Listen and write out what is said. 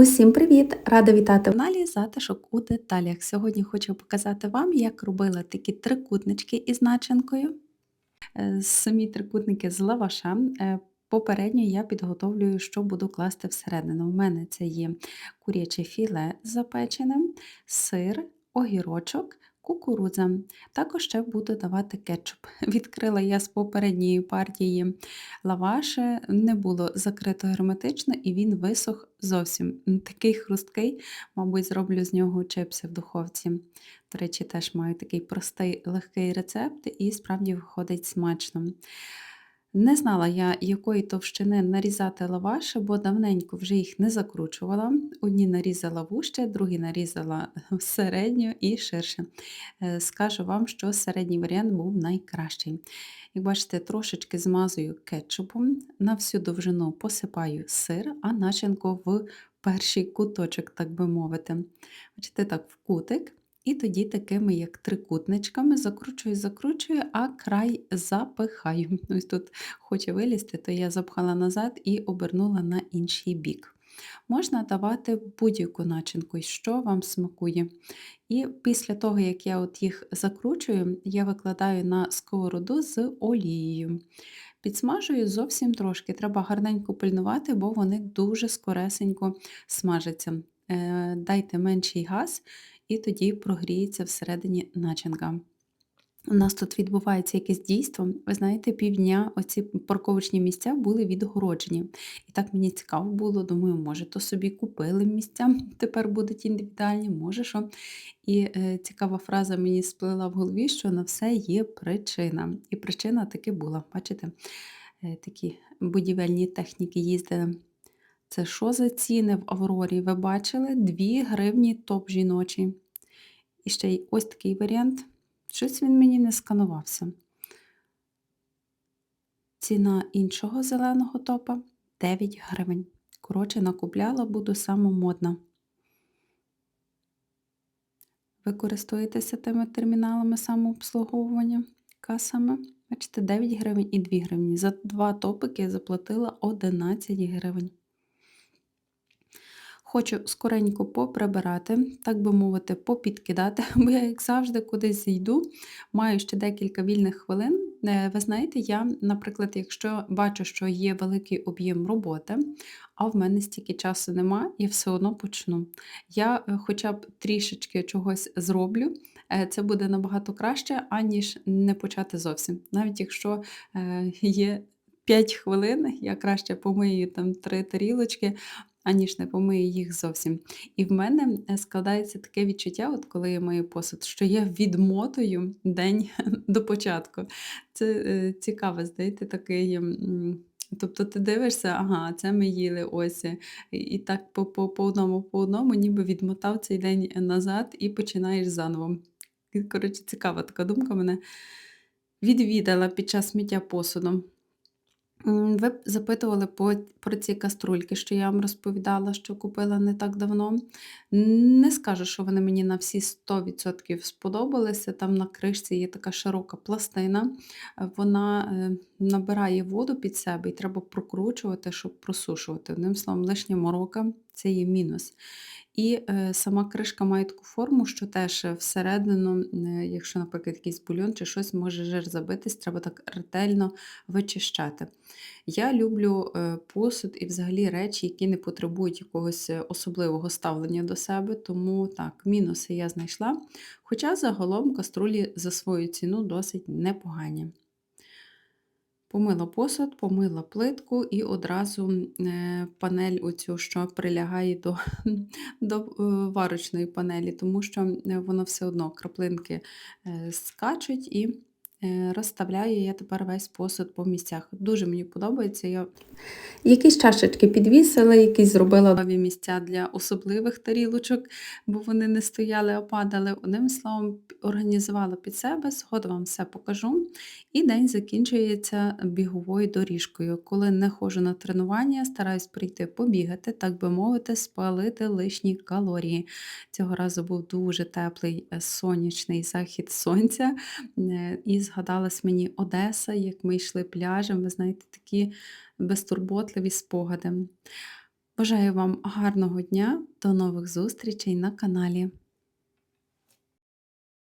Усім привіт! Рада вітати в каналі Затишок у деталях. Сьогодні хочу показати вам, як робила такі трикутнички із начинкою. Е, Самі трикутники з лаваша. Е, Попередньо я підготовлюю, що буду класти всередину. У мене це є куряче філе запечене, сир, огірочок, кукурудза. Також ще буду давати кетчуп. Відкрила я з попередньої партії лаваш, е, не було закрито герметично і він висох зовсім. Такий хрусткий, мабуть, зроблю з нього чипси в духовці. До речі, теж маю такий простий легкий рецепт і справді виходить смачно. Не знала я, якої товщини нарізати лаваші, бо давненько вже їх не закручувала. Одні нарізала вужче, другі нарізала середньо і ширше. Е, Скажу вам, що середній варіант був найкращий. Як бачите, трошечки змазую кетчупом, на всю довжину посипаю сир, а начинку в перший куточок, так би мовити. Бачите, так, в кутик. І тоді такими, як трикутничками, закручую, закручую, а край запихаю. Ось тут хоче вилізти, то я запхала назад і обернула на інший бік. Можна давати будь-яку начинку, що вам смакує. І після того, як я от їх закручую, я викладаю на сковороду з олією. Підсмажую зовсім трошки. Треба гарненько пильнувати, бо вони дуже скоресенько смажаться. Е, Дайте менший газ, і тоді прогріється всередині начинка. У нас тут відбувається якесь дійство. Ви знаєте, півдня оці парковочні місця були відгороджені. І так мені цікаво було, думаю, може, то собі купили місця, тепер будуть індивідуальні, може що. І е, цікава фраза мені сплила в голові, що на все є причина. І причина таки була. Бачите, е, такі будівельні техніки їздили. Це що за ціни в Аврорі? Ви бачили? 2 гривні топ жіночий. І ще й ось такий варіант. Щось він мені не сканувався. Ціна іншого зеленого топа 9 гривень. Коротше, накупляла, буду самомодна. Ви користуєтеся тими терміналами самообслуговування, касами. Бачите, 9 гривень і 2 гривні. За два топики я заплатила 11 гривень. Хочу скоренько поприбирати, так би мовити, попідкидати, бо я, як завжди, кудись йду, маю ще декілька вільних хвилин. Е, Ви знаєте, я, наприклад, якщо бачу, що є великий об'єм роботи, а в мене стільки часу нема, я все одно почну. Я е, хоча б трішечки чогось зроблю, е, це буде набагато краще, аніж не почати зовсім. Навіть якщо є 5 хвилин, я краще помию там 3 тарілочки, аніж не помию їх зовсім. І в мене е, складається таке відчуття, от коли я мию посуд, що я відмотую день до початку. Це е, цікаво, здається, такий. Тобто ти дивишся, ага, це ми їли ось. е, І так по, одному, по одному, ніби відмотав цей день назад і починаєш заново. Коротше, цікава така думка мене відвідала під час миття посуду. Ви б запитували по про ці каструльки, що я вам розповідала, що купила не так давно. Не скажу, що вони мені на всі 100% сподобалися. Там на кришці є така широка пластина, вона е, набирає воду під себе і треба прокручувати, щоб просушувати. Одним словом, лишня морока це є мінус. І е, сама кришка має таку форму, що теж е, всередину, е, якщо, наприклад, якийсь бульон чи щось може жир забитись, треба так ретельно вичищати. Я люблю посуд і взагалі речі, які не потребують якогось особливого ставлення до себе, тому так, мінуси я знайшла. Хоча загалом каструлі за свою ціну досить непогані. Помила посуд, помила плитку і одразу е, панель, оцю, що прилягає до, до е, варочної панелі, тому що е, воно все одно краплинки скачуть і е, розставляю я тепер весь посуд по місцях. Дуже мені подобається. Я Якісь чашечки підвісила, якісь зробила нові місця для особливих тарілочок, бо вони не стояли, а падали. Одним словом, організувала під себе, згодом вам все покажу. І день закінчується біговою доріжкою. Коли не ходжу на тренування, стараюсь прийти побігати, так би мовити, спалити лишні калорії. Цього разу був дуже теплий е, сонячний захід сонця. Е, І згадалась мені Одеса, як ми йшли пляжем. Ви знаєте, такі безтурботливі спогади. Бажаю вам гарного дня, до нових зустрічей на каналі.